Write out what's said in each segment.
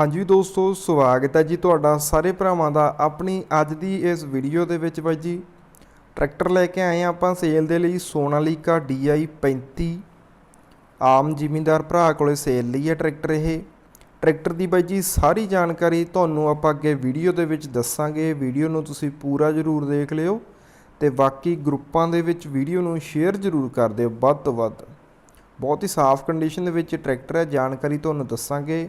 ਹਾਂਜੀ ਦੋਸਤੋ, ਸਵਾਗਤ ਹੈ ਜੀ ਤੁਹਾਡਾ ਸਾਰੇ ਭਰਾਵਾਂ ਦਾ ਆਪਣੀ ਅੱਜ ਦੀ ਇਸ ਵੀਡੀਓ ਦੇ ਵਿੱਚ ਬਾਈ ਜੀ। ਟਰੈਕਟਰ ਲੈ ਕੇ ਆਏ ਹਾਂ ਆਪਾਂ ਸੇਲ ਦੇ ਲਈ ਸੋਨਾਲੀਕਾ DI 35 ਆਮ ਜ਼ਿਮੀਂਦਾਰ ਭਰਾ ਕੋਲੇ ਸੇਲ ਲਈ ਹੈ ਟਰੈਕਟਰ ਇਹ। ਟਰੈਕਟਰ ਦੀ ਬਾਈ ਜੀ ਸਾਰੀ ਜਾਣਕਾਰੀ ਤੁਹਾਨੂੰ ਆਪਾਂ ਅੱਗੇ ਵੀਡੀਓ ਦੇ ਵਿੱਚ ਦੱਸਾਂਗੇ। ਵੀਡੀਓ ਨੂੰ ਤੁਸੀਂ ਪੂਰਾ ਜ਼ਰੂਰ ਦੇਖ ਲਿਓ ਤੇ ਬਾਕੀ ਗਰੁੱਪਾਂ ਦੇ ਵਿੱਚ ਵੀਡੀਓ ਨੂੰ ਸ਼ੇਅਰ ਜ਼ਰੂਰ ਕਰ ਦਿਓ ਵੱਧ ਤੋਂ ਵੱਧ। ਬਹੁਤ ਹੀ ਸਾਫ਼ ਕੰਡੀਸ਼ਨ ਦੇ ਵਿੱਚ ਟਰੈਕਟਰ ਹੈ, ਜਾਣਕਾਰੀ ਤੁਹਾਨੂੰ ਦੱਸਾਂਗੇ।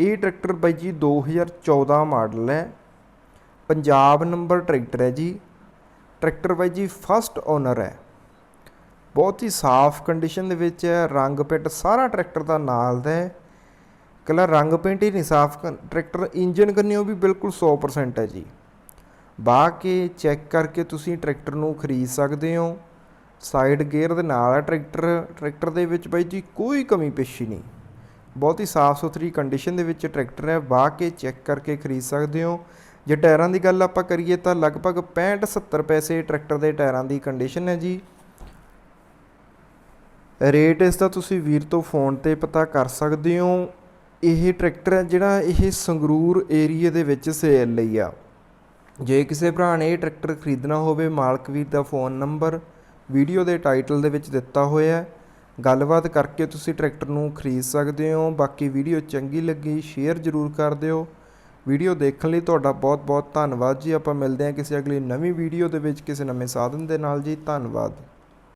ਇਹ ਟਰੈਕਟਰ ਬਾਈ ਜੀ 2014 ਮਾਡਲ ਹੈ। ਪੰਜਾਬ ਨੰਬਰ ਟਰੈਕਟਰ ਹੈ ਜੀ। ਟਰੈਕਟਰ ਬਾਈ ਜੀ ਫਸਟ ਓਨਰ ਹੈ। ਬਹੁਤ ਹੀ ਸਾਫ਼ ਕੰਡੀਸ਼ਨ ਦੇ ਵਿੱਚ ਹੈ। ਰੰਗ ਪਿੱਟ ਸਾਰਾ ਟਰੈਕਟਰ ਦਾ ਨਾਲ ਦਾ ਹੈ। ਕੱਲਾ ਰੰਗ ਪੇਂਟ ਹੀ ਨਹੀਂ ਸਾਫ਼ ਕ- ਟਰੈਕਟਰ ਇੰਜਨ ਕੰਨਿਓ ਵੀ ਬਿਲਕੁਲ 100% ਹੈ ਜੀ। ਬਾਹ ਕੇ ਚੈੱਕ ਕਰਕੇ ਤੁਸੀਂ ਟਰੈਕਟਰ ਨੂੰ ਖਰੀਦ ਸਕਦੇ ਹੋ। ਸਾਈਡ ਗੇਅਰ ਦੇ ਨਾਲ ਹੈ ਟਰੈਕਟਰ। ਟਰੈਕਟਰ ਦੇ ਵਿੱਚ ਬਾਈ ਜੀ ਕੋਈ ਕਮੀ ਪੇਸ਼ੀ ਨਹੀਂ। ਬਹੁਤ ਹੀ ਸਾਫ਼ ਸੁਥਰੀ ਕੰਡੀਸ਼ਨ ਦੇ ਵਿੱਚ ਟਰੈਕਟਰ ਹੈ ਬਾਹ ਕੇ ਚੈੱਕ ਕਰਕੇ ਖਰੀਦ ਸਕਦੇ ਹੋ। ਜੇ ਟਾਇਰਾਂ ਦੀ ਗੱਲ ਆਪਾਂ ਕਰੀਏ ਤਾਂ ਲਗਭਗ 65 70 ਪੈਸੇ ਟਰੈਕਟਰ ਦੇ ਟਾਇਰਾਂ ਦੀ ਕੰਡੀਸ਼ਨ ਹੈ ਜੀ। ਰੇਟ ਇਸ ਦਾ ਤੁਸੀਂ ਵੀਰ ਤੋਂ ਫੋਨ ਤੇ ਪਤਾ ਕਰ ਸਕਦੇ ਹੋ। ਇਹ ਟਰੈਕਟਰ ਹੈ ਜਿਹੜਾ ਇਹ ਸੰਗਰੂਰ ਏਰੀਆ ਦੇ ਵਿੱਚ ਸੇਲ ਲਈ ਆ। ਜੇ ਕਿਸੇ ਭਰਾ ਨੇ ਇਹ ਟਰੈਕਟਰ ਖਰੀਦਣਾ ਹੋਵੇ, ਮਾਲਕ ਵੀਰ ਦਾ ਫੋਨ ਨੰਬਰ ਵੀਡੀਓ ਦੇ ਟਾਈਟਲ ਦੇ ਵਿੱਚ ਦਿੱਤਾ ਹੋਇਆ ਹੈ। ਗੱਲਬਾਤ ਕਰਕੇ ਤੁਸੀਂ ਟਰੈਕਟਰ ਨੂੰ ਖਰੀਦ ਸਕਦੇ ਹੋ। ਬਾਕੀ ਵੀਡੀਓ ਚੰਗੀ ਲੱਗੀ, ਸ਼ੇਅਰ ਜ਼ਰੂਰ ਕਰ ਦਿਓ। ਵੀਡੀਓ ਦੇਖਣ ਲਈ ਤੁਹਾਡਾ ਬਹੁਤ ਬਹੁਤ ਧੰਨਵਾਦ ਜੀ। ਆਪਾਂ ਮਿਲਦੇ ਹਾਂ ਕਿਸੇ ਅਗਲੀ ਨਵੀਂ ਵੀਡੀਓ ਦੇ ਵਿੱਚ ਕਿਸੇ ਨਵੇਂ ਸਾਧਨ ਦੇ ਨਾਲ ਜੀ। ਧੰਨਵਾਦ।